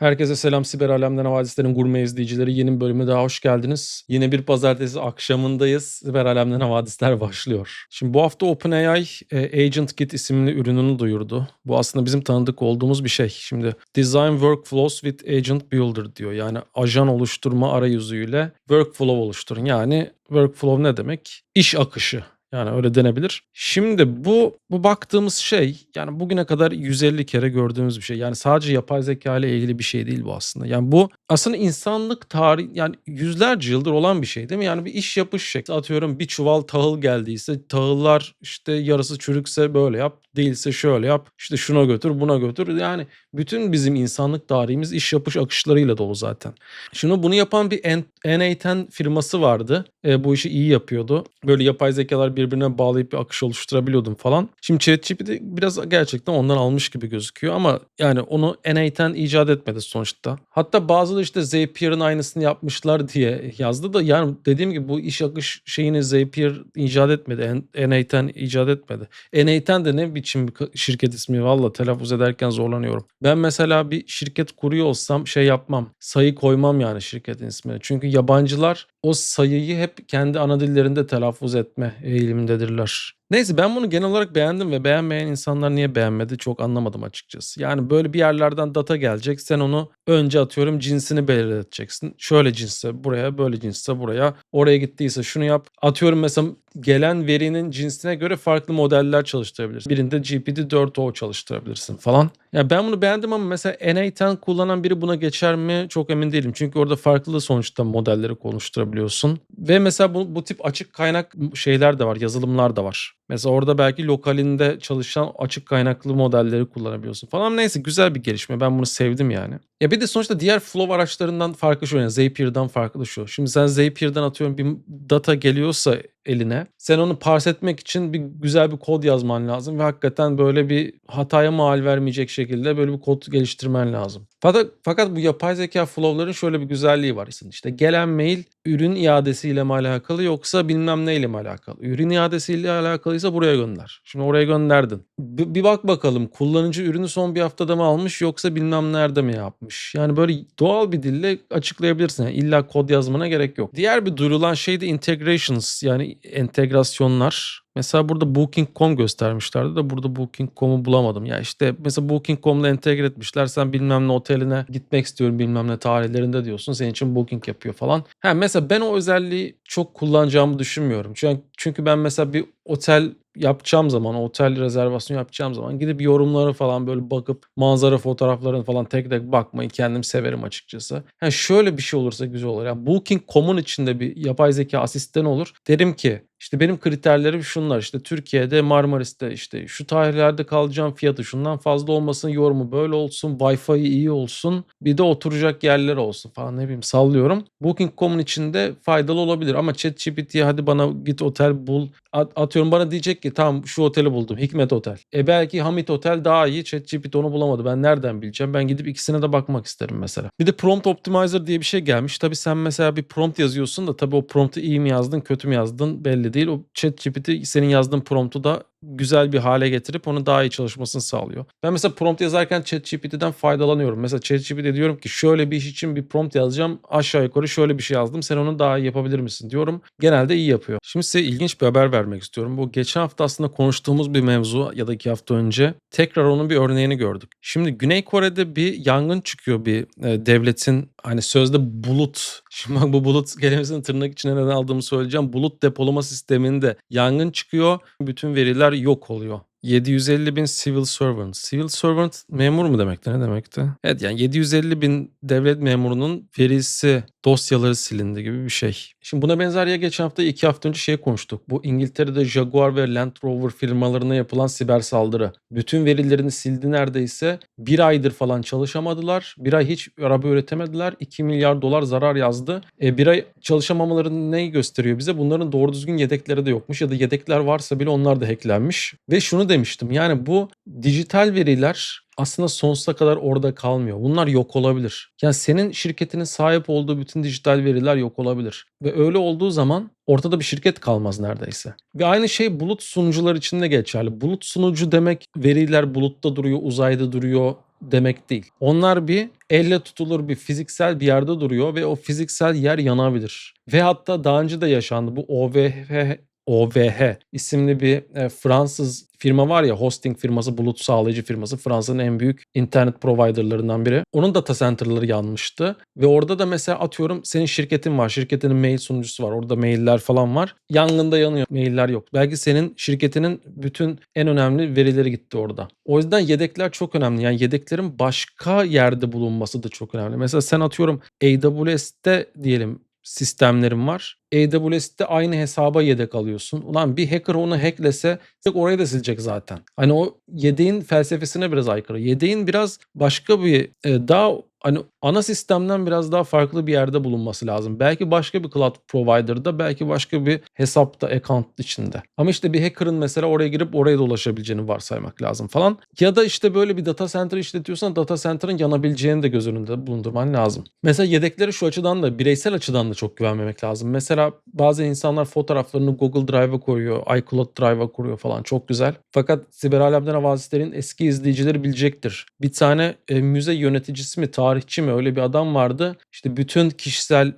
Herkese selam Siber Alemden Havadislerin gurme izleyicileri. Yeni bir bölüme daha hoş geldiniz. Yine bir pazartesi akşamındayız. Siber Alemden Havadisler başlıyor. Şimdi bu hafta OpenAI e, Agent Kit isimli ürününü duyurdu. Bu aslında bizim tanıdık olduğumuz bir şey. Şimdi Design Workflows with Agent Builder diyor. Yani ajan oluşturma arayüzüyle workflow oluşturun. Yani workflow ne demek? İş akışı. Yani öyle denebilir. Şimdi bu bu baktığımız şey yani bugüne kadar 150 kere gördüğümüz bir şey. Yani sadece yapay zeka ile ilgili bir şey değil bu aslında. Yani bu aslında insanlık tarih yani yüzlerce yıldır olan bir şey değil mi? Yani bir iş yapış şekli. Atıyorum bir çuval tahıl geldiyse tahıllar işte yarısı çürükse böyle yap. Değilse şöyle yap. İşte şuna götür buna götür. Yani bütün bizim insanlık tarihimiz iş yapış akışlarıyla dolu zaten. Şimdi bunu yapan bir N- N8 firması vardı. E, bu işi iyi yapıyordu. Böyle yapay zekalar birbirine bağlayıp bir akış oluşturabiliyordum falan. Şimdi ChatGPT biraz gerçekten ondan almış gibi gözüküyor ama yani onu N8 icat etmedi sonuçta. Hatta bazıları işte Zapier'ın aynısını yapmışlar diye yazdı da yani dediğim gibi bu iş akış şeyini Zapier icat etmedi. N- N8 icat etmedi. N8 de ne biçim bir şirket ismi valla telaffuz ederken zorlanıyorum. Ben mesela bir şirket kuruyor olsam şey yapmam. Sayı koymam yani şirketin ismine. Çünkü yabancılar o sayıyı hep kendi ana dillerinde telaffuz etme eğilimindedirler. Neyse ben bunu genel olarak beğendim ve beğenmeyen insanlar niye beğenmedi çok anlamadım açıkçası. Yani böyle bir yerlerden data gelecek. Sen onu önce atıyorum cinsini belirleteceksin. Şöyle cinsse buraya, böyle cinsse buraya. Oraya gittiyse şunu yap. Atıyorum mesela gelen verinin cinsine göre farklı modeller çalıştırabilirsin. Birinde GPT-4o çalıştırabilirsin falan. Ya ben bunu beğendim ama mesela N8 kullanan biri buna geçer mi çok emin değilim. Çünkü orada farklı sonuçta modelleri konuşturabiliyorsun. Ve mesela bu, bu tip açık kaynak şeyler de var, yazılımlar da var. Mesela orada belki lokalinde çalışan açık kaynaklı modelleri kullanabiliyorsun falan. Neyse güzel bir gelişme. Ben bunu sevdim yani. Ya bir de sonuçta diğer flow araçlarından farkı şu. Yani Zapier'dan farkı da şu. Şimdi sen Zapier'dan atıyorum bir data geliyorsa eline. Sen onu parse etmek için bir güzel bir kod yazman lazım ve hakikaten böyle bir hataya mal vermeyecek şekilde böyle bir kod geliştirmen lazım. Fakat, fakat bu yapay zeka flow'ların şöyle bir güzelliği var. İşte gelen mail ürün iadesiyle mi alakalı yoksa bilmem neyle mi alakalı? Ürün iadesiyle alakalıysa buraya gönder. Şimdi oraya gönderdin. Bir, bir bak bakalım kullanıcı ürünü son bir haftada mı almış yoksa bilmem nerede mi yapmış? Yani böyle doğal bir dille açıklayabilirsin. Yani illa kod yazmana gerek yok. Diğer bir duyurulan şey de integrations yani entegrasyonlar. Mesela burada Booking.com göstermişlerdi de burada Booking.com'u bulamadım. Ya işte mesela Booking.com'la entegre etmişler. Sen bilmem ne oteline gitmek istiyorum bilmem ne tarihlerinde diyorsun. Senin için Booking yapıyor falan. Ha mesela ben o özelliği çok kullanacağımı düşünmüyorum. Çünkü, ben mesela bir otel yapacağım zaman, otel rezervasyonu yapacağım zaman gidip yorumları falan böyle bakıp manzara fotoğraflarını falan tek tek bakmayı kendim severim açıkçası. Yani şöyle bir şey olursa güzel olur. Yani Booking.com'un içinde bir yapay zeka asistan olur. Derim ki işte benim kriterlerim şunlar işte Türkiye'de Marmaris'te işte şu tarihlerde kalacağım fiyatı şundan fazla olmasın yorumu böyle olsun Wi-Fi iyi olsun bir de oturacak yerler olsun falan ne bileyim sallıyorum. Booking.com'un içinde faydalı olabilir ama ChatGPT hadi bana git otel bul At- atıyorum bana diyecek ki tamam şu oteli buldum Hikmet Otel. E belki Hamit Otel daha iyi ChatGPT onu bulamadı ben nereden bileceğim ben gidip ikisine de bakmak isterim mesela. Bir de prompt optimizer diye bir şey gelmiş. Tabii sen mesela bir prompt yazıyorsun da tabii o promptu iyi mi yazdın kötü mü yazdın belli değil. O ChatGPT senin yazdığın promptu da güzel bir hale getirip onu daha iyi çalışmasını sağlıyor. Ben mesela prompt yazarken ChatGPT'den faydalanıyorum. Mesela ChatGPT diyorum ki şöyle bir iş için bir prompt yazacağım. Aşağı yukarı şöyle bir şey yazdım. Sen onu daha iyi yapabilir misin diyorum. Genelde iyi yapıyor. Şimdi size ilginç bir haber vermek istiyorum. Bu geçen hafta aslında konuştuğumuz bir mevzu ya da iki hafta önce. Tekrar onun bir örneğini gördük. Şimdi Güney Kore'de bir yangın çıkıyor bir e, devletin hani sözde bulut. Şimdi bak bu bulut kelimesini tırnak içine neden aldığımı söyleyeceğim. Bulut depolama sisteminde yangın çıkıyor. Bütün veriler yok oluyor. 750 bin civil servant. Civil servant memur mu demekti? Ne demekti? Evet yani 750 bin devlet memurunun verisi dosyaları silindi gibi bir şey. Şimdi buna benzer ya geçen hafta iki hafta önce şey konuştuk. Bu İngiltere'de Jaguar ve Land Rover firmalarına yapılan siber saldırı. Bütün verilerini sildi neredeyse. Bir aydır falan çalışamadılar. Bir ay hiç araba üretemediler. 2 milyar dolar zarar yazdı. E, bir ay çalışamamaları neyi gösteriyor bize? Bunların doğru düzgün yedekleri de yokmuş ya da yedekler varsa bile onlar da hacklenmiş. Ve şunu demiştim yani bu dijital veriler aslında sonsuza kadar orada kalmıyor. Bunlar yok olabilir. Yani senin şirketinin sahip olduğu bütün dijital veriler yok olabilir. Ve öyle olduğu zaman ortada bir şirket kalmaz neredeyse. Ve aynı şey bulut sunucular için de geçerli. Bulut sunucu demek veriler bulutta duruyor, uzayda duruyor demek değil. Onlar bir elle tutulur bir fiziksel bir yerde duruyor ve o fiziksel yer yanabilir. Ve hatta daha önce de yaşandı bu OVH OVH isimli bir e, Fransız firma var ya hosting firması, bulut sağlayıcı firması. Fransa'nın en büyük internet providerlarından biri. Onun data center'ları yanmıştı. Ve orada da mesela atıyorum senin şirketin var. Şirketinin mail sunucusu var. Orada mailler falan var. Yangında yanıyor. Mailler yok. Belki senin şirketinin bütün en önemli verileri gitti orada. O yüzden yedekler çok önemli. Yani yedeklerin başka yerde bulunması da çok önemli. Mesela sen atıyorum AWS'te diyelim sistemlerim var. AWS'te aynı hesaba yedek alıyorsun. Ulan bir hacker onu hacklese orayı da silecek zaten. Hani o yedeğin felsefesine biraz aykırı. Yedeğin biraz başka bir e, daha hani ana sistemden biraz daha farklı bir yerde bulunması lazım. Belki başka bir cloud provider'da, belki başka bir hesapta, account içinde. Ama işte bir hacker'ın mesela oraya girip oraya da ulaşabileceğini varsaymak lazım falan. Ya da işte böyle bir data center işletiyorsan data center'ın yanabileceğini de göz önünde bulundurman lazım. Mesela yedekleri şu açıdan da bireysel açıdan da çok güvenmemek lazım. Mesela bazı insanlar fotoğraflarını Google Drive'a koyuyor, iCloud Drive'a koyuyor falan çok güzel. Fakat Siber Alemden Havadisler'in eski izleyicileri bilecektir. Bir tane e, müze yöneticisi mi, tarihçi mi öyle bir adam vardı. İşte bütün kişisel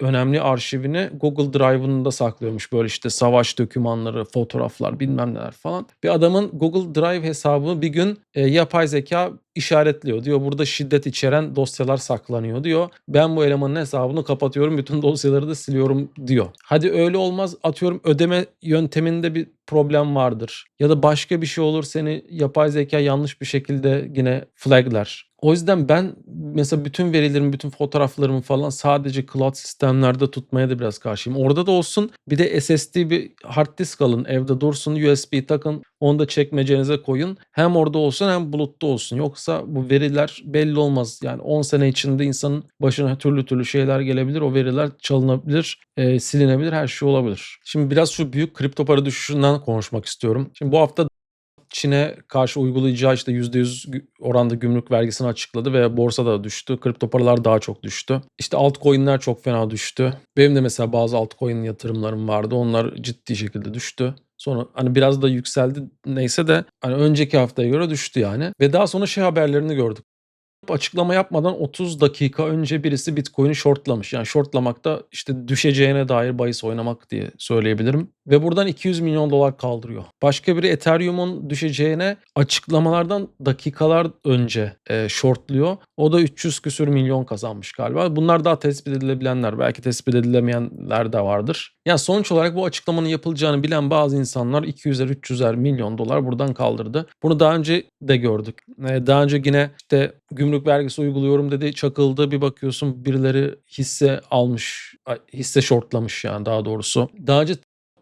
önemli arşivini Google Drive'ında saklıyormuş. Böyle işte savaş dokümanları, fotoğraflar bilmem neler falan. Bir adamın Google Drive hesabı bir gün e, yapay zeka işaretliyor. Diyor burada şiddet içeren dosyalar saklanıyor diyor. Ben bu elemanın hesabını kapatıyorum. Bütün dosyaları da siliyorum diyor. Hadi öyle olmaz. Atıyorum ödeme yönteminde bir problem vardır. Ya da başka bir şey olur seni yapay zeka yanlış bir şekilde yine flaglar. O yüzden ben mesela bütün verilerimi, bütün fotoğraflarımı falan sadece cloud sistemlerde tutmaya da biraz karşıyım. Orada da olsun bir de SSD bir hard disk alın evde dursun USB takın onu da çekmecenize koyun. Hem orada olsun hem bulutta olsun. Yoksa bu veriler belli olmaz. Yani 10 sene içinde insanın başına türlü türlü şeyler gelebilir. O veriler çalınabilir, e, silinebilir, her şey olabilir. Şimdi biraz şu büyük kripto para düşüşünden konuşmak istiyorum. Şimdi bu hafta Çin'e karşı uygulayacağı işte %100 oranda gümrük vergisini açıkladı ve borsa da düştü. Kripto paralar daha çok düştü. İşte altcoin'ler çok fena düştü. Benim de mesela bazı altcoin yatırımlarım vardı. Onlar ciddi şekilde düştü. Sonra hani biraz da yükseldi neyse de hani önceki haftaya göre düştü yani. Ve daha sonra şey haberlerini gördük açıklama yapmadan 30 dakika önce birisi Bitcoin'i shortlamış. Yani shortlamak da işte düşeceğine dair bahis oynamak diye söyleyebilirim. Ve buradan 200 milyon dolar kaldırıyor. Başka biri Ethereum'un düşeceğine açıklamalardan dakikalar önce e, shortluyor. O da 300 küsür milyon kazanmış galiba. Bunlar daha tespit edilebilenler. Belki tespit edilemeyenler de vardır. Yani sonuç olarak bu açıklamanın yapılacağını bilen bazı insanlar 200'er 300'er milyon dolar buradan kaldırdı. Bunu daha önce de gördük. E, daha önce yine işte gümrük vergisi uyguluyorum dedi çakıldı. Bir bakıyorsun birileri hisse almış, hisse shortlamış yani daha doğrusu. Daha önce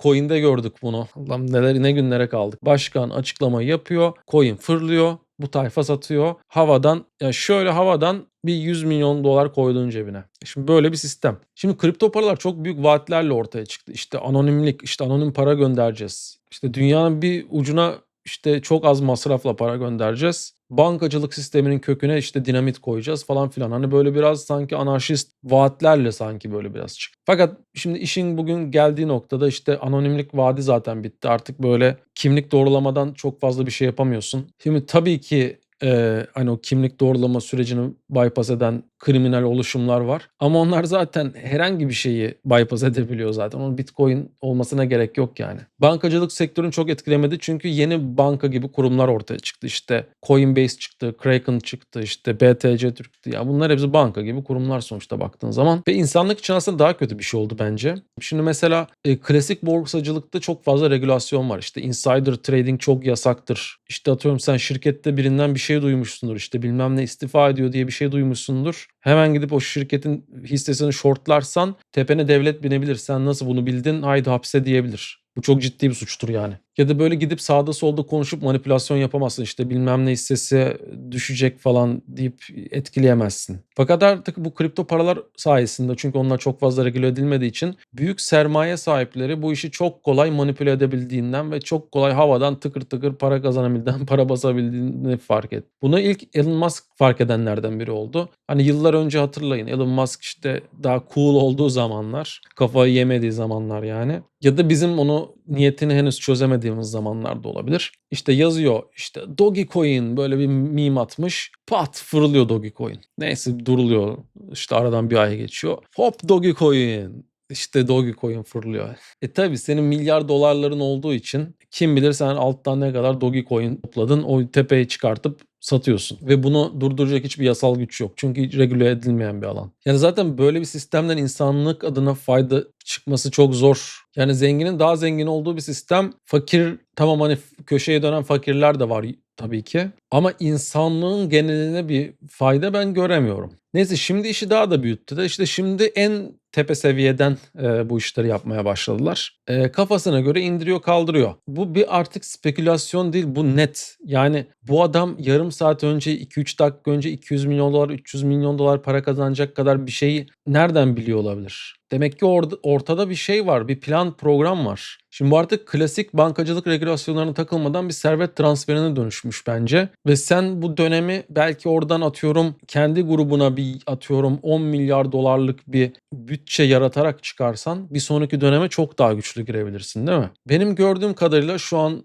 Coin'de gördük bunu. Allah'ım neler ne günlere kaldık. Başkan açıklamayı yapıyor. Coin fırlıyor. Bu tayfa satıyor. Havadan ya şöyle havadan bir 100 milyon dolar koyduğun cebine. Şimdi böyle bir sistem. Şimdi kripto paralar çok büyük vaatlerle ortaya çıktı. İşte anonimlik, işte anonim para göndereceğiz. İşte dünyanın bir ucuna işte çok az masrafla para göndereceğiz. Bankacılık sisteminin köküne işte dinamit koyacağız falan filan. Hani böyle biraz sanki anarşist vaatlerle sanki böyle biraz çıktı. Fakat şimdi işin bugün geldiği noktada işte anonimlik vaadi zaten bitti. Artık böyle kimlik doğrulamadan çok fazla bir şey yapamıyorsun. Şimdi tabii ki e, hani o kimlik doğrulama sürecini bypass eden kriminal oluşumlar var. Ama onlar zaten herhangi bir şeyi bypass edebiliyor zaten. Onun bitcoin olmasına gerek yok yani. Bankacılık sektörünü çok etkilemedi çünkü yeni banka gibi kurumlar ortaya çıktı. İşte Coinbase çıktı, Kraken çıktı, işte BTC çıktı. Yani bunlar hepsi banka gibi kurumlar sonuçta baktığın zaman. Ve insanlık için aslında daha kötü bir şey oldu bence. Şimdi mesela e, klasik borsacılıkta çok fazla regülasyon var. İşte insider trading çok yasaktır. İşte atıyorum sen şirkette birinden bir şey duymuşsundur. İşte bilmem ne istifa ediyor diye bir şey duymuşsundur. Hemen gidip o şirketin hissesini shortlarsan tepene devlet binebilir. Sen nasıl bunu bildin? Haydi hapse diyebilir. Bu çok ciddi bir suçtur yani. Ya da böyle gidip sağda solda konuşup manipülasyon yapamazsın. İşte bilmem ne hissesi düşecek falan deyip etkileyemezsin. Fakat artık bu kripto paralar sayesinde çünkü onlar çok fazla regüle edilmediği için büyük sermaye sahipleri bu işi çok kolay manipüle edebildiğinden ve çok kolay havadan tıkır tıkır para kazanabildiğinden, para basabildiğini fark et. Bunu ilk Elon Musk fark edenlerden biri oldu. Hani yıllar önce hatırlayın Elon Musk işte daha cool olduğu zamanlar, kafayı yemediği zamanlar yani. Ya da bizim onu niyetini henüz çözemediğimiz zamanlarda olabilir. İşte yazıyor işte Dogecoin böyle bir meme atmış. Pat fırlıyor Dogecoin. Neyse duruluyor. İşte aradan bir ay geçiyor. Hop Dogecoin. İşte Dogecoin fırlıyor. E tabi senin milyar dolarların olduğu için kim bilir sen alttan ne kadar Dogecoin topladın o tepeye çıkartıp satıyorsun. Ve bunu durduracak hiçbir yasal güç yok. Çünkü regüle edilmeyen bir alan. Yani zaten böyle bir sistemden insanlık adına fayda çıkması çok zor. Yani zenginin daha zengin olduğu bir sistem. Fakir tamam hani köşeye dönen fakirler de var tabii ki. Ama insanlığın geneline bir fayda ben göremiyorum. Neyse şimdi işi daha da büyüttü de işte şimdi en tepe seviyeden e, bu işleri yapmaya başladılar. E, kafasına göre indiriyor kaldırıyor. Bu bir artık spekülasyon değil bu net. Yani bu adam yarım saat önce 2-3 dakika önce 200 milyon dolar 300 milyon dolar para kazanacak kadar bir şeyi nereden biliyor olabilir? Demek ki orada, ortada bir şey var, bir plan program var. Şimdi bu artık klasik bankacılık regülasyonlarına takılmadan bir servet transferine dönüşmüş bence. Ve sen bu dönemi belki oradan atıyorum kendi grubuna bir atıyorum 10 milyar dolarlık bir bütçe yaratarak çıkarsan bir sonraki döneme çok daha güçlü girebilirsin değil mi? Benim gördüğüm kadarıyla şu an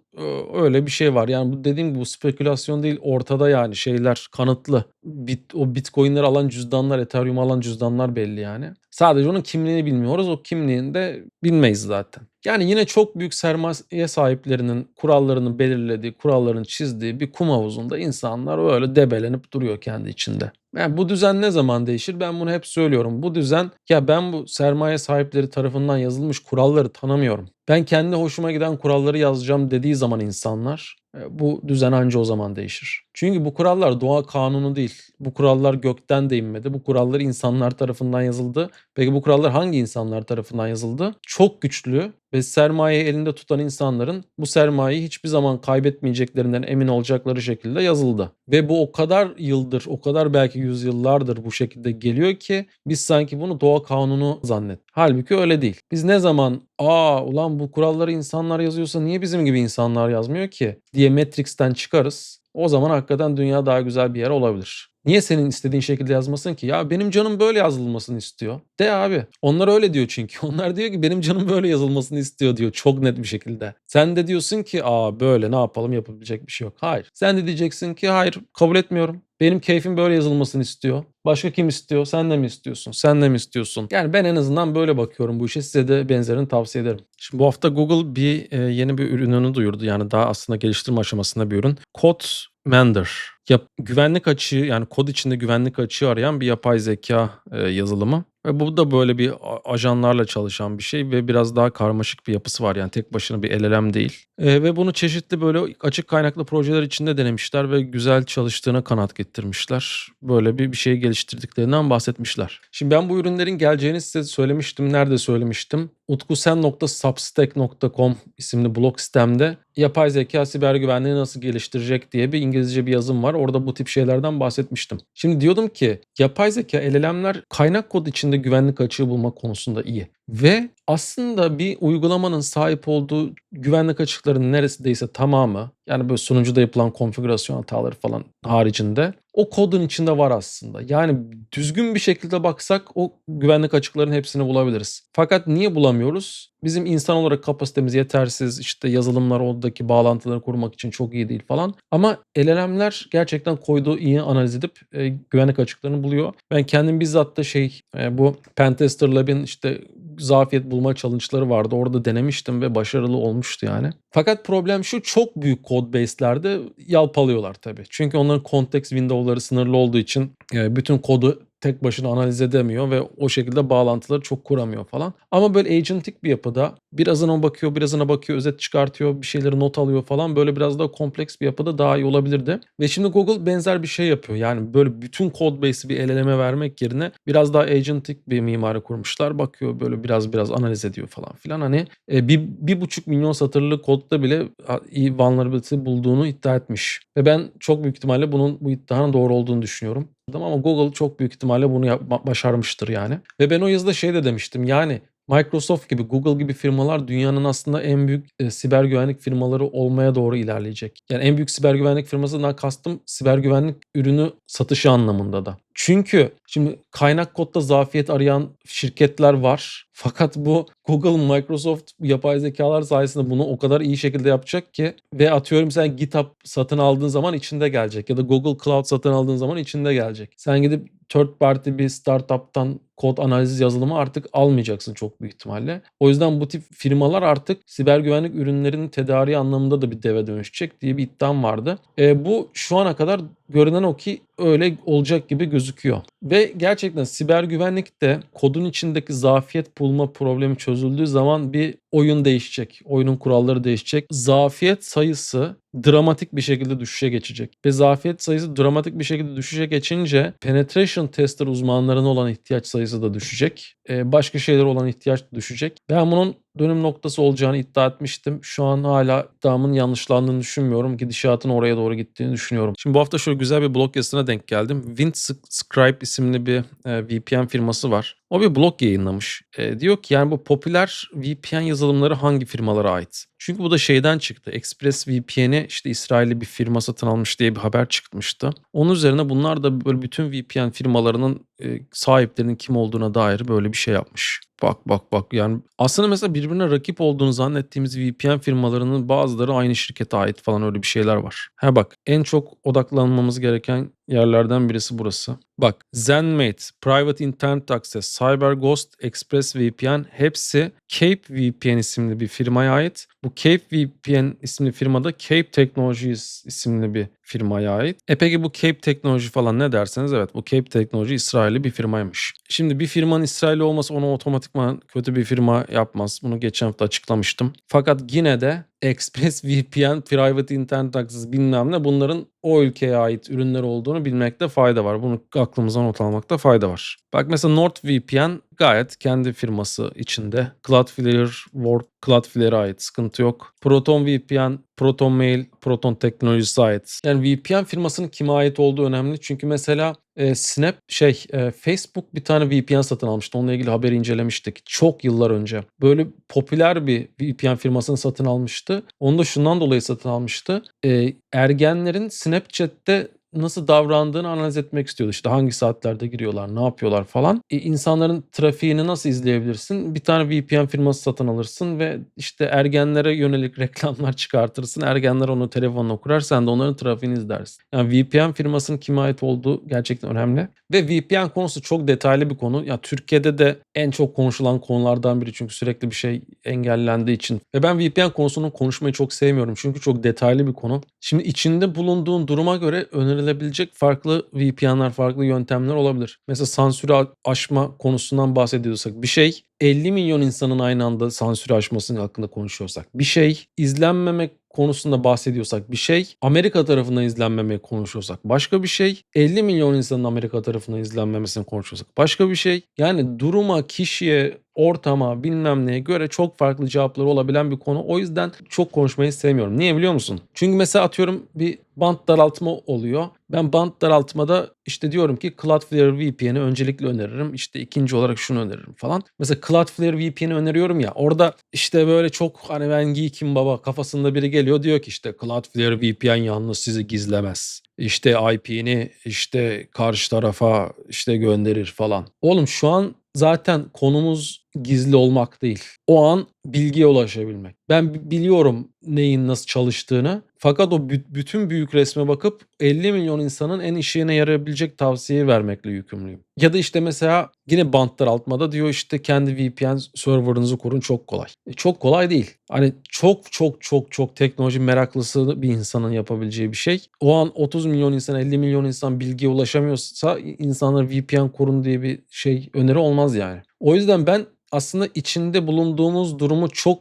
öyle bir şey var. Yani bu dediğim gibi bu spekülasyon değil ortada yani şeyler kanıtlı. Bit, o bitcoinleri alan cüzdanlar, ethereum alan cüzdanlar belli yani. Sadece onun kimliğini bilmiyoruz. O kimliğini de bilmeyiz zaten. Yani yine çok büyük sermaye sahiplerinin kurallarını belirlediği, kurallarını çizdiği bir kum havuzunda insanlar öyle debelenip duruyor kendi içinde. Yani bu düzen ne zaman değişir? Ben bunu hep söylüyorum. Bu düzen ya ben bu sermaye sahipleri tarafından yazılmış kuralları tanımıyorum. Ben kendi hoşuma giden kuralları yazacağım dediği zaman insanlar e, bu düzen anca o zaman değişir. Çünkü bu kurallar doğa kanunu değil. Bu kurallar gökten de inmedi. Bu kurallar insanlar tarafından yazıldı. Peki bu kurallar hangi insanlar tarafından yazıldı? Çok güçlü ve sermayeyi elinde tutan insanların bu sermayeyi hiçbir zaman kaybetmeyeceklerinden emin olacakları şekilde yazıldı. Ve bu o kadar yıldır, o kadar belki yüzyıllardır bu şekilde geliyor ki biz sanki bunu doğa kanunu zannet. Halbuki öyle değil. Biz ne zaman aa ulan bu kuralları insanlar yazıyorsa niye bizim gibi insanlar yazmıyor ki diye Matrix'ten çıkarız. O zaman hakikaten dünya daha güzel bir yer olabilir. Niye senin istediğin şekilde yazmasın ki? Ya benim canım böyle yazılmasını istiyor. De abi. Onlar öyle diyor çünkü. Onlar diyor ki benim canım böyle yazılmasını istiyor diyor çok net bir şekilde. Sen de diyorsun ki aa böyle ne yapalım yapabilecek bir şey yok. Hayır. Sen de diyeceksin ki hayır kabul etmiyorum. Benim keyfim böyle yazılmasını istiyor. Başka kim istiyor? Sen de mi istiyorsun? Sen de mi istiyorsun? Yani ben en azından böyle bakıyorum bu işe. Size de benzerini tavsiye ederim. Şimdi bu hafta Google bir e, yeni bir ürününü duyurdu. Yani daha aslında geliştirme aşamasında bir ürün. Code Mender. Yap, güvenlik açığı yani kod içinde güvenlik açığı arayan bir yapay zeka e, yazılımı. Ve bu da böyle bir ajanlarla çalışan bir şey ve biraz daha karmaşık bir yapısı var. Yani tek başına bir LLM değil. E, ve bunu çeşitli böyle açık kaynaklı projeler içinde denemişler ve güzel çalıştığına kanat getirmişler. Böyle bir, bir şey geliştirdiklerinden bahsetmişler. Şimdi ben bu ürünlerin geleceğini size söylemiştim. Nerede söylemiştim? utkusen.substack.com isimli blog sitemde yapay zeka siber güvenliği nasıl geliştirecek diye bir İngilizce bir yazım var. Orada bu tip şeylerden bahsetmiştim. Şimdi diyordum ki yapay zeka LLM'ler kaynak kod içinde güvenlik açığı bulma konusunda iyi. Ve aslında bir uygulamanın sahip olduğu güvenlik açıklarının neresindeyse tamamı yani böyle sunucuda yapılan konfigürasyon hataları falan haricinde o kodun içinde var aslında. Yani düzgün bir şekilde baksak o güvenlik açıklarının hepsini bulabiliriz. Fakat niye bulamıyoruz? Bizim insan olarak kapasitemiz yetersiz. İşte yazılımlar oradaki bağlantıları kurmak için çok iyi değil falan. Ama LLM'ler gerçekten koyduğu iyi analiz edip e, güvenlik açıklarını buluyor. Ben kendim bizzat da şey e, bu Pentester Lab'in işte zafiyet bulma challenge'ları vardı. Orada denemiştim ve başarılı olmuştu yani. Fakat problem şu çok büyük code base'lerde yalpalıyorlar tabii. Çünkü onların context window'ları sınırlı olduğu için e, bütün kodu tek başına analiz edemiyor ve o şekilde bağlantıları çok kuramıyor falan. Ama böyle agentik bir yapıda birazına bakıyor, birazına bakıyor, özet çıkartıyor, bir şeyleri not alıyor falan. Böyle biraz daha kompleks bir yapıda daha iyi olabilirdi. Ve şimdi Google benzer bir şey yapıyor. Yani böyle bütün code base'i bir el eleme vermek yerine biraz daha agentik bir mimari kurmuşlar. Bakıyor böyle biraz biraz analiz ediyor falan filan. Hani e, bir, bir buçuk milyon satırlı kodda bile iyi vulnerability bulduğunu iddia etmiş. Ve ben çok büyük ihtimalle bunun bu iddianın doğru olduğunu düşünüyorum ama Google çok büyük ihtimalle bunu başarmıştır yani. Ve ben o yazıda şey de demiştim yani Microsoft gibi, Google gibi firmalar dünyanın aslında en büyük, eee, siber güvenlik firmaları olmaya doğru ilerleyecek. Yani en büyük siber güvenlik firmasından kastım siber güvenlik ürünü satışı anlamında da. Çünkü şimdi kaynak kodda zafiyet arayan şirketler var. Fakat bu Google, Microsoft yapay zekalar sayesinde bunu o kadar iyi şekilde yapacak ki ve atıyorum sen GitHub satın aldığın zaman içinde gelecek ya da Google Cloud satın aldığın zaman içinde gelecek. Sen gidip third party bir startup'tan kod analiz yazılımı artık almayacaksın çok büyük ihtimalle. O yüzden bu tip firmalar artık siber güvenlik ürünlerinin tedariği anlamında da bir deve dönüşecek diye bir iddiam vardı. Eee, bu şu ana kadar görünen o ki öyle olacak gibi gözüküyor. Ve gerçekten siber güvenlikte kodun içindeki zafiyet bulma problemi çözüldüğü zaman bir oyun değişecek. Oyunun kuralları değişecek. Zafiyet sayısı dramatik bir şekilde düşüşe geçecek. Ve zafiyet sayısı dramatik bir şekilde düşüşe geçince penetration tester uzmanlarına olan ihtiyaç sayısı da düşecek. Eee, başka şeylere olan ihtiyaç düşecek. Ben bunun dönüm noktası olacağını iddia etmiştim. Şu an hala iddiamın yanlışlandığını düşünmüyorum. Gidişatın oraya doğru gittiğini düşünüyorum. Şimdi bu hafta şöyle güzel bir blog yazısına denk geldim. Windscribe isimli bir, eee, VPN firması var. O bir blog yayınlamış. Eee, diyor ki yani bu popüler VPN yazılımları hangi firmalara ait? Çünkü bu da şeyden çıktı. ExpressVPN'i işte İsrailli bir firma satın almış diye bir haber çıkmıştı. Onun üzerine bunlar da böyle bütün VPN firmalarının, eee, sahiplerinin kim olduğuna dair böyle bir şey yapmış. Bak, bak, bak yani aslında mesela birbirine rakip olduğunu zannettiğimiz VPN firmalarının bazıları aynı şirkete ait falan öyle bir şeyler var. Ha bak en çok odaklanmamız gereken yerlerden birisi burası. Bak ZenMate, Private Internet Access, CyberGhost, ExpressVPN hepsi Cape VPN isimli bir firmaya ait. Bu Cape VPN isimli firmada Cape Technologies isimli bir firmaya ait. E peki bu Cape Technology falan ne derseniz evet bu Cape Technology İsrailli bir firmaymış. Şimdi bir firmanın İsrailli olması onu otomatikman kötü bir firma yapmaz. Bunu geçen hafta açıklamıştım. Fakat yine de ExpressVPN, Private Internet Access bilmem ne bunların o ülkeye ait ürünler olduğunu bilmekte fayda var. Bunu aklımıza not almakta fayda var. Bak mesela NordVPN gayet kendi firması içinde. Cloudflare, Work, Cloudflare'e ait sıkıntı yok. Proton VPN, Proton Mail, Proton Teknolojisi ait. Yani VPN firmasının kime ait olduğu önemli. Çünkü mesela e, Snap şey e, Facebook bir tane VPN satın almıştı. Onunla ilgili haberi incelemiştik. Çok yıllar önce. Böyle popüler bir VPN firmasını satın almıştı. Onu da şundan dolayı satın almıştı. E, ergenlerin Snapchat'te nasıl davrandığını analiz etmek istiyordu. İşte hangi saatlerde giriyorlar, ne yapıyorlar falan. E, insanların trafiğini nasıl izleyebilirsin? Bir tane VPN firması satın alırsın ve işte ergenlere yönelik reklamlar çıkartırsın. Ergenler onu telefonuna kurar. Sen de onların trafiğini izlersin. Yani VPN firmasının kime ait olduğu gerçekten önemli. Ve VPN konusu çok detaylı bir konu. Ya Türkiye'de de en çok konuşulan konulardan biri çünkü sürekli bir şey engellendiği için. Ve ben VPN konusunu konuşmayı çok sevmiyorum. Çünkü çok detaylı bir konu. Şimdi içinde bulunduğun duruma göre önerilebilecek farklı VPN'ler, farklı yöntemler olabilir. Mesela sansürü aşma konusundan bahsediyorsak bir şey 50 milyon insanın aynı anda sansürü aşmasının hakkında konuşuyorsak bir şey izlenmemek konusunda bahsediyorsak bir şey, Amerika tarafından izlenmemeyi konuşuyorsak başka bir şey, 50 milyon insanın Amerika tarafından izlenmemesini konuşuyorsak başka bir şey. Yani duruma, kişiye, ortama, bilmem neye göre çok farklı cevapları olabilen bir konu. O yüzden çok konuşmayı sevmiyorum. Niye biliyor musun? Çünkü mesela atıyorum bir bant daraltma oluyor. Ben bant daraltmada işte diyorum ki Cloudflare VPN'i öncelikle öneririm. İşte ikinci olarak şunu öneririm falan. Mesela Cloudflare VPN'i öneriyorum ya orada işte böyle çok hani ben geek'im baba kafasında biri geliyor diyor ki işte Cloudflare VPN yalnız sizi gizlemez. İşte IP'ni işte karşı tarafa işte gönderir falan. Oğlum şu an zaten konumuz gizli olmak değil. O an bilgiye ulaşabilmek. Ben biliyorum neyin nasıl çalıştığını. Fakat o bütün büyük resme bakıp 50 milyon insanın en işine yarayabilecek tavsiyeyi vermekle yükümlüyüm. Ya da işte mesela yine bant daraltmada diyor işte kendi VPN server'ınızı kurun çok kolay. E çok kolay değil. Hani çok çok çok çok teknoloji meraklısı bir insanın yapabileceği bir şey. O an 30 milyon insan 50 milyon insan bilgiye ulaşamıyorsa insanlar VPN kurun diye bir şey öneri olmaz yani. O yüzden ben aslında içinde bulunduğumuz durumu çok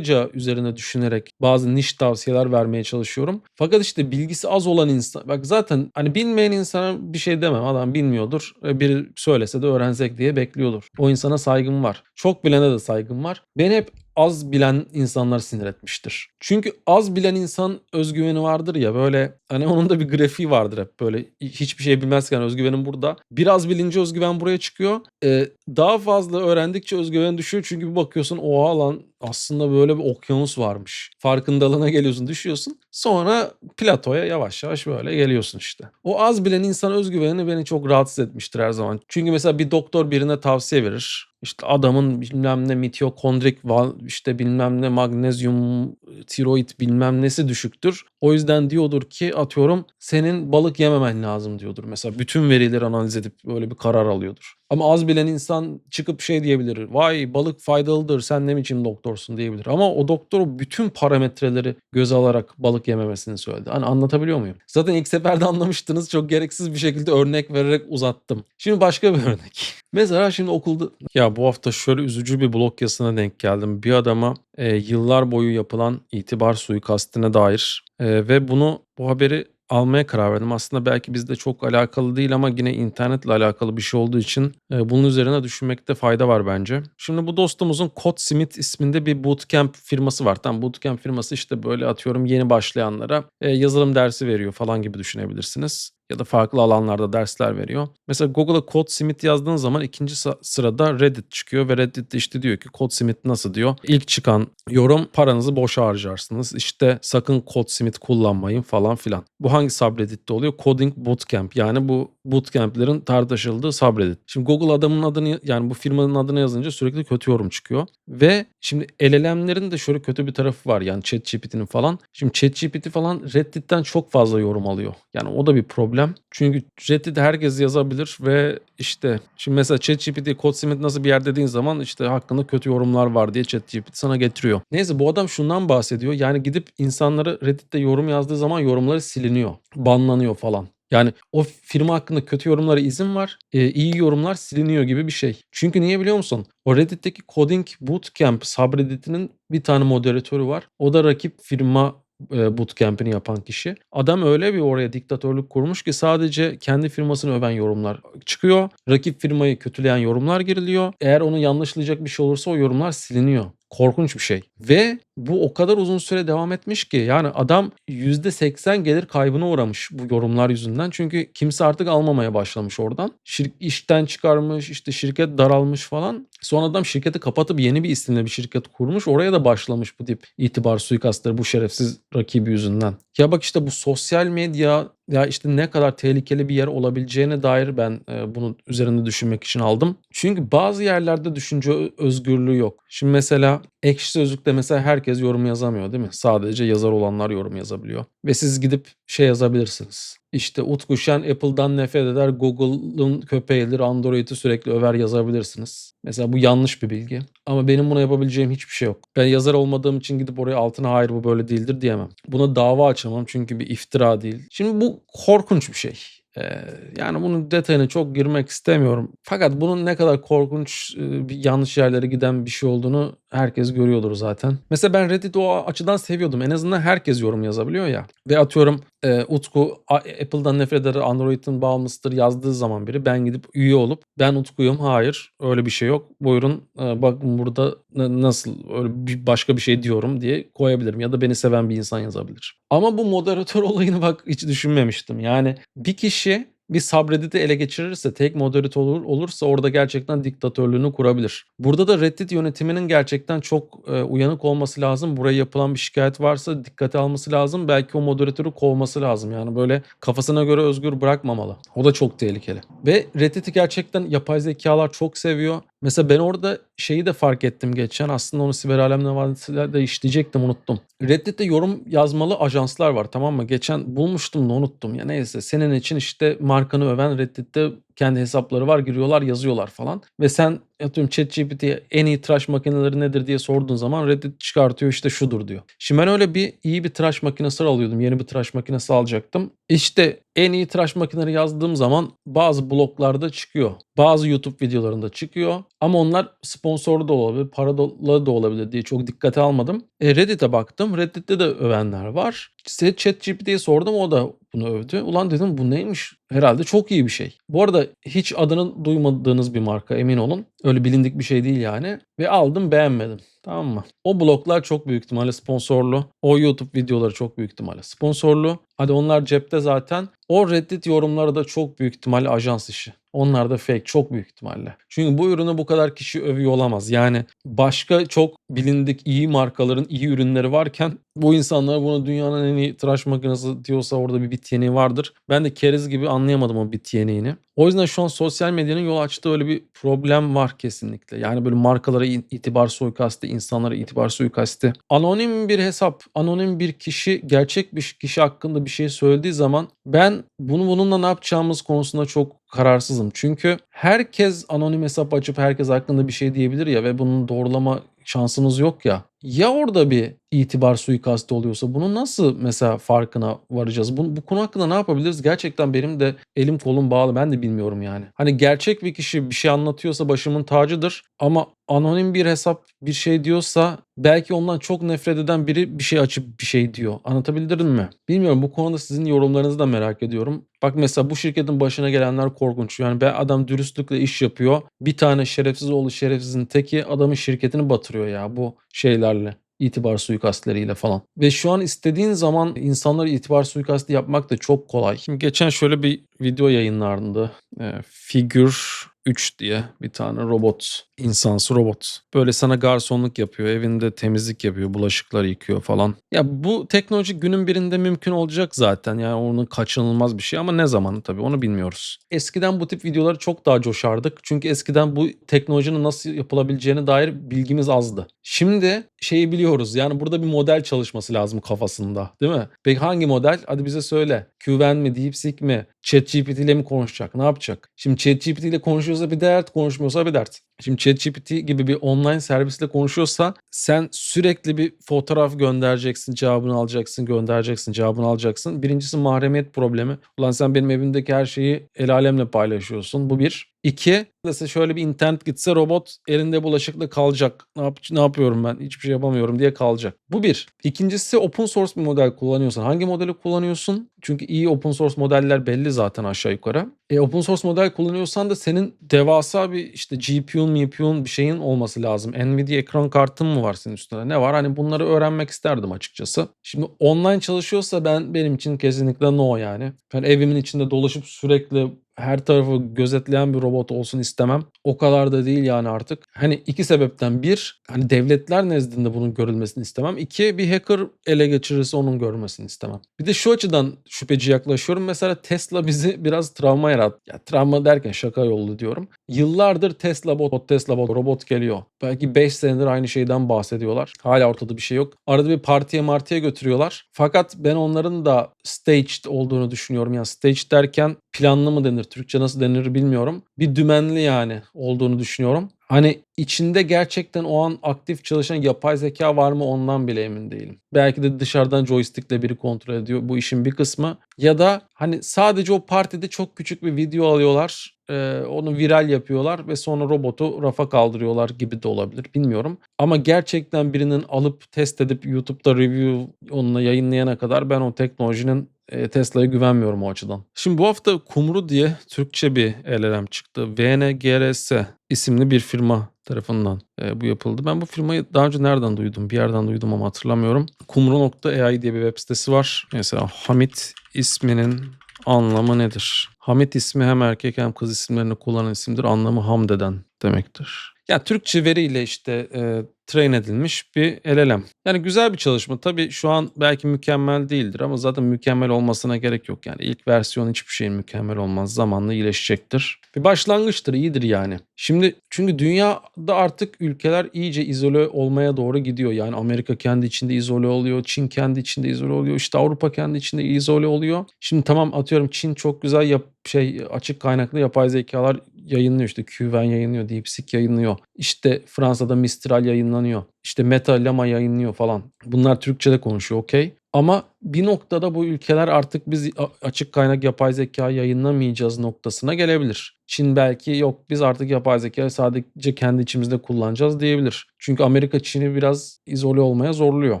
detaylıca üzerine düşünerek bazı niş tavsiyeler vermeye çalışıyorum. Fakat işte bilgisi az olan insan bak zaten hani bilmeyen insana bir şey demem. Adam bilmiyordur. Biri söylese de öğrensek diye bekliyordur. O insana saygım var. Çok bilene de saygım var. Beni hep az bilen insanlar sinir etmiştir. Çünkü az bilen insan özgüveni vardır ya böyle hani onun da bir grafiği vardır hep böyle hiçbir şey bilmezken özgüvenin burada. Biraz bilince özgüven buraya çıkıyor. Ee, daha fazla öğrendikçe özgüven düşüyor çünkü bir bakıyorsun oha lan aslında böyle bir okyanus varmış. Farkındalığına geliyorsun düşüyorsun. Sonra platoya yavaş yavaş böyle geliyorsun işte. O az bilen insan özgüveni beni çok rahatsız etmiştir her zaman. Çünkü mesela bir doktor birine tavsiye verir. İşte adamın bilmem ne mitokondrik işte bilmem ne magnezyum, tiroid bilmem nesi düşüktür. O yüzden diyordur ki atıyorum senin balık yememen lazım diyordur. Mesela bütün verileri analiz edip böyle bir karar alıyordur. Ama az bilen insan çıkıp şey diyebilir. Vay balık faydalıdır sen ne biçim doktorsun diyebilir. Ama o doktor bütün parametreleri göze alarak balık yememesini söyledi. Hani anlatabiliyor muyum? Zaten ilk seferde anlamıştınız. Çok gereksiz bir şekilde örnek vererek uzattım. Şimdi başka bir örnek. Mesela şimdi okulda ya bu hafta şöyle üzücü bir blog yazısına denk geldim. Bir adama e, yıllar boyu yapılan itibar suikastine dair e, ve bunu bu haberi almaya karar verdim. Aslında belki bizde çok alakalı değil ama yine internetle alakalı bir şey olduğu için e, bunun üzerine düşünmekte fayda var bence. Şimdi bu dostumuzun CodeSmith isminde bir bootcamp firması var. Tam bootcamp firması işte böyle atıyorum yeni başlayanlara e, yazılım dersi veriyor falan gibi düşünebilirsiniz ya da farklı alanlarda dersler veriyor. Mesela Google'a CodeSmith yazdığın zaman ikinci sırada Reddit çıkıyor ve Reddit'te işte diyor ki CodeSmith nasıl diyor. İlk çıkan yorum paranızı boşa harcarsınız. İşte sakın CodeSmith kullanmayın falan filan. Bu hangi subreddit'te oluyor? Coding Bootcamp yani bu bootcamp'lerin tartışıldığı subreddit. Şimdi Google adamın adını yani bu firmanın adını yazınca sürekli kötü yorum çıkıyor. Ve şimdi LLM'lerin de şöyle kötü bir tarafı var yani ChatGPT'nin falan. Şimdi ChatGPT falan Reddit'ten çok fazla yorum alıyor. Yani o da bir problem. Çünkü Reddit'te herkes yazabilir ve işte şimdi mesela ChatGPT CodeSmith nasıl bir yer dediğin zaman işte hakkında kötü yorumlar var diye ChatGPT sana getiriyor. Neyse bu adam şundan bahsediyor. Yani gidip insanları Reddit'te yorum yazdığı zaman yorumları siliniyor. Banlanıyor falan. Yani o firma hakkında kötü yorumlara izin var. E, iyi yorumlar siliniyor gibi bir şey. Çünkü niye biliyor musun? O Reddit'teki Coding Bootcamp subredditinin bir tane moderatörü var. O da rakip firma bootcamp'ini yapan kişi. Adam öyle bir oraya diktatörlük kurmuş ki sadece kendi firmasını öven yorumlar çıkıyor. Rakip firmayı kötüleyen yorumlar giriliyor. Eğer onu yanlışlayacak bir şey olursa o yorumlar siliniyor. Korkunç bir şey. Ve bu o kadar uzun süre devam etmiş ki yani adam %80 gelir kaybına uğramış bu yorumlar yüzünden. Çünkü kimse artık almamaya başlamış oradan. Şir işten çıkarmış işte şirket daralmış falan. Sonra adam şirketi kapatıp yeni bir isimle bir şirket kurmuş. Oraya da başlamış bu tip itibar suikastları bu şerefsiz rakibi yüzünden. Ya bak işte bu sosyal medya ya işte ne kadar tehlikeli bir yer olabileceğine dair ben e, bunun üzerinde düşünmek için aldım. Çünkü bazı yerlerde düşünce özgürlüğü yok. Şimdi mesela Ekşi Sözlük'te mesela herkes yorum yazamıyor değil mi? Sadece yazar olanlar yorum yazabiliyor. Ve siz gidip şey yazabilirsiniz. İşte Utku Şen Apple'dan nefret eder, Google'ın köpeğidir, Android'i sürekli över yazabilirsiniz. Mesela bu yanlış bir bilgi. Ama benim buna yapabileceğim hiçbir şey yok. Ben yazar olmadığım için gidip oraya altına hayır bu böyle değildir diyemem. Buna dava açamam çünkü bir iftira değil. Şimdi bu korkunç bir şey. Ee, yani bunun detayına çok girmek istemiyorum. Fakat bunun ne kadar korkunç, bir yanlış yerlere giden bir şey olduğunu herkes görüyordur zaten. Mesela ben Reddit'i o açıdan seviyordum. En azından herkes yorum yazabiliyor ya. Ve atıyorum e, Utku Apple'dan nefret eder, Android'in bağımlısıdır yazdığı zaman biri ben gidip üye olup ben Utku'yum. Hayır öyle bir şey yok. Buyurun e, bakın burada nasıl öyle bir başka bir şey diyorum diye koyabilirim. Ya da beni seven bir insan yazabilir. Ama bu moderatör olayını bak hiç düşünmemiştim. Yani bir kişi bir subreddit'i ele geçirirse, tek moderatör olur, olursa orada gerçekten diktatörlüğünü kurabilir. Burada da Reddit yönetiminin gerçekten çok e, uyanık olması lazım. Buraya yapılan bir şikayet varsa dikkate alması lazım. Belki o moderatörü kovması lazım. Yani böyle kafasına göre özgür bırakmamalı. O da çok tehlikeli. Ve Reddit'i gerçekten yapay zekalar çok seviyor. Mesela ben orada şeyi de fark ettim geçen. Aslında onu Siber Alem Nevadisi'de işleyecektim unuttum. Reddit'te yorum yazmalı ajanslar var tamam mı? Geçen bulmuştum da unuttum. Ya neyse senin için işte markanı öven Reddit'te kendi hesapları var giriyorlar yazıyorlar falan. Ve sen atıyorum ChatGPT'ye en iyi tıraş makineleri nedir diye sorduğun zaman Reddit çıkartıyor işte şudur diyor. Şimdi ben öyle bir iyi bir tıraş makinesi alıyordum. Yeni bir tıraş makinesi alacaktım. İşte en iyi tıraş makineleri yazdığım zaman bazı bloglarda çıkıyor. Bazı YouTube videolarında çıkıyor. Ama onlar sponsorlu da olabilir, paralı da olabilir diye çok dikkate almadım. E, Reddit'e baktım. Reddit'te de övenler var. ChatGPT'ye sordum o da bunu övdü. Ulan dedim bu neymiş? Herhalde çok iyi bir şey. Bu arada hiç adını duymadığınız bir marka emin olun. Öyle bilindik bir şey değil yani. Ve aldım beğenmedim. Tamam mı? O bloglar çok büyük ihtimalle sponsorlu. O YouTube videoları çok büyük ihtimalle sponsorlu. Hadi onlar cepte zaten. O Reddit yorumları da çok büyük ihtimalle ajans işi. Onlar da fake çok büyük ihtimalle. Çünkü bu ürünü bu kadar kişi övüyor olamaz. Yani başka çok bilindik iyi markaların iyi ürünleri varken bu insanlar buna dünyanın en iyi tıraş makinesi diyorsa orada bir bit yeniği vardır. Ben de keriz gibi anlayamadım o bit yeniğini. O yüzden şu an sosyal medyanın yol açtığı öyle bir problem var kesinlikle. Yani böyle markalara itibar suikasti, insanlara itibar suikasti. Anonim bir hesap, anonim bir kişi gerçek bir kişi hakkında bir şey söylediği zaman ben bunu bununla ne yapacağımız konusunda çok kararsızım. Çünkü herkes anonim hesap açıp herkes hakkında bir şey diyebilir ya ve bunun doğrulama şansımız yok ya. Ya orada bir itibar suikastı oluyorsa bunu nasıl mesela farkına varacağız? Bu, bu konu hakkında ne yapabiliriz? Gerçekten benim de elim kolum bağlı ben de bilmiyorum yani. Hani gerçek bir kişi bir şey anlatıyorsa başımın tacıdır ama anonim bir hesap bir şey diyorsa belki ondan çok nefret eden biri bir şey açıp bir şey diyor. Anlatabildim mi? Bilmiyorum bu konuda sizin yorumlarınızı da merak ediyorum. Bak mesela bu şirketin başına gelenler korkunç. Yani ben adam dürüstlükle iş yapıyor. Bir tane şerefsiz oğlu şerefsizin teki adamın şirketini batırıyor ya bu şeylerle itibar suikastleriyle falan. Ve şu an istediğin zaman insanlara itibar suikastı yapmak da çok kolay. Şimdi geçen şöyle bir video yayınlandı. E, figür 3 diye bir tane robot, insansı robot. Böyle sana garsonluk yapıyor, evinde temizlik yapıyor, bulaşıkları yıkıyor falan. Ya bu teknoloji günün birinde mümkün olacak zaten. Yani onun kaçınılmaz bir şey ama ne zamanı tabii onu bilmiyoruz. Eskiden bu tip videoları çok daha coşardık. Çünkü eskiden bu teknolojinin nasıl yapılabileceğine dair bilgimiz azdı. Şimdi şeyi biliyoruz. Yani burada bir model çalışması lazım kafasında. Değil mi? Peki hangi model? Hadi bize söyle. QVN mi, DeepSeek mi, ChatGPT ile mi konuşacak? Ne yapacak? Şimdi ChatGPT ile konuşuyorsa bir dert, konuşmuyorsa bir dert. Şimdi ChatGPT gibi bir online servisle konuşuyorsa sen sürekli bir fotoğraf göndereceksin, cevabını alacaksın, göndereceksin, cevabını alacaksın. Birincisi mahremiyet problemi. Ulan sen benim evimdeki her şeyi el alemle paylaşıyorsun. Bu bir. İki, mesela şöyle bir internet gitse robot elinde bulaşıkla kalacak. Ne, yap ne yapıyorum ben? Hiçbir şey yapamıyorum diye kalacak. Bu bir. İkincisi open source bir model kullanıyorsan. Hangi modeli kullanıyorsun? Çünkü iyi open source modeller belli zaten aşağı yukarı. E, open source model kullanıyorsan da senin devasa bir işte GPU'un, MPU'un bir şeyin olması lazım. Nvidia ekran kartın mı var senin üstünde? Ne var? Hani bunları öğrenmek isterdim açıkçası. Şimdi online çalışıyorsa ben benim için kesinlikle no yani. Ben evimin içinde dolaşıp sürekli her tarafı gözetleyen bir robot olsun istemem. O kadar da değil yani artık. Hani iki sebepten bir hani devletler nezdinde bunun görülmesini istemem. İki bir hacker ele geçirirse onun görmesini istemem. Bir de şu açıdan şüpheci yaklaşıyorum. Mesela Tesla bizi biraz travma yarattı. Ya travma derken şaka yollu diyorum. Yıllardır Tesla bot, Tesla bot, robot geliyor. Belki 5 senedir aynı şeyden bahsediyorlar. Hala ortada bir şey yok. Arada bir partiye martiye götürüyorlar. Fakat ben onların da staged olduğunu düşünüyorum. Yani staged derken planlı mı denir? Türkçe nasıl denir bilmiyorum. Bir dümenli yani olduğunu düşünüyorum. Hani içinde gerçekten o an aktif çalışan yapay zeka var mı ondan bile emin değilim. Belki de dışarıdan joystickle biri kontrol ediyor bu işin bir kısmı. Ya da hani sadece o partide çok küçük bir video alıyorlar. E, onu viral yapıyorlar ve sonra robotu rafa kaldırıyorlar gibi de olabilir bilmiyorum. Ama gerçekten birinin alıp test edip YouTube'da review onunla yayınlayana kadar ben o teknolojinin Tesla'ya güvenmiyorum o açıdan. Şimdi bu hafta Kumru diye Türkçe bir LLM çıktı. VNGRS isimli bir firma tarafından e, bu yapıldı. Ben bu firmayı daha önce nereden duydum? Bir yerden duydum ama hatırlamıyorum. Kumru.ai diye bir web sitesi var. Mesela Hamit isminin anlamı nedir? Hamit ismi hem erkek hem kız isimlerini kullanan isimdir. Anlamı hamdeden demektir. Ya Türkçe veriyle işte e, train edilmiş bir LLM. Yani güzel bir çalışma. Tabii şu an belki mükemmel değildir ama zaten mükemmel olmasına gerek yok. Yani ilk versiyon hiçbir şeyin mükemmel olmaz. Zamanla iyileşecektir. Bir başlangıçtır, iyidir yani. Şimdi çünkü dünyada artık ülkeler iyice izole olmaya doğru gidiyor. Yani Amerika kendi içinde izole oluyor, Çin kendi içinde izole oluyor, işte Avrupa kendi içinde izole oluyor. Şimdi tamam atıyorum Çin çok güzel yap şey açık kaynaklı yapay zekalar yayınlıyor işte QVN yayınlıyor, DeepSeek yayınlıyor. İşte Fransa'da Mistral yayınlanıyor. İşte Meta Llama yayınlıyor falan. Bunlar Türkçe'de konuşuyor okey. Ama bir noktada bu ülkeler artık biz açık kaynak yapay zeka yayınlamayacağız noktasına gelebilir. Çin belki yok biz artık yapay zeka sadece kendi içimizde kullanacağız diyebilir. Çünkü Amerika Çin'i biraz izole olmaya zorluyor.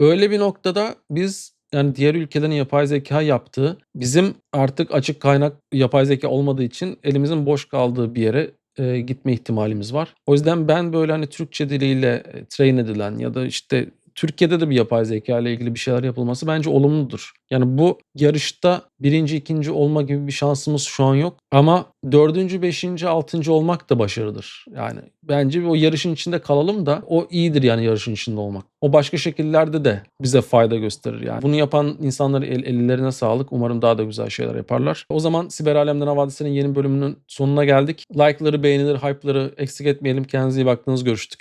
Öyle bir noktada biz yani diğer ülkelerin yapay zeka yaptığı bizim artık açık kaynak yapay zeka olmadığı için elimizin boş kaldığı bir yere eee, gitme ihtimalimiz var. O yüzden ben böyle, hani, Türkçe diliyle, eee, train edilen ya da, işte, Türkiye'de de bir yapay zekâ ile ilgili bir şeyler yapılması bence olumludur. Yani, bu yarışta 1'inci, 2'nci olma gibi bir şansımız şu an yok ama 4'üncü, 5'inci, 6'ncı olmak da başarıdır. Yani, bence o yarışın içinde kalalım da o iyidir, yani, yarışın içinde olmak. O başka şekillerde de bize fayda gösterir, yani. Bunu yapan insanların el ellerine sağlık. Umarım daha da güzel şeyler yaparlar. O zaman Siber Alemden Havadis'in yeni bölümünün sonuna geldik. Like'ları, beğenileri, hype'ları eksik etmeyelim. Kendinize iyi baktınız. Görüştük.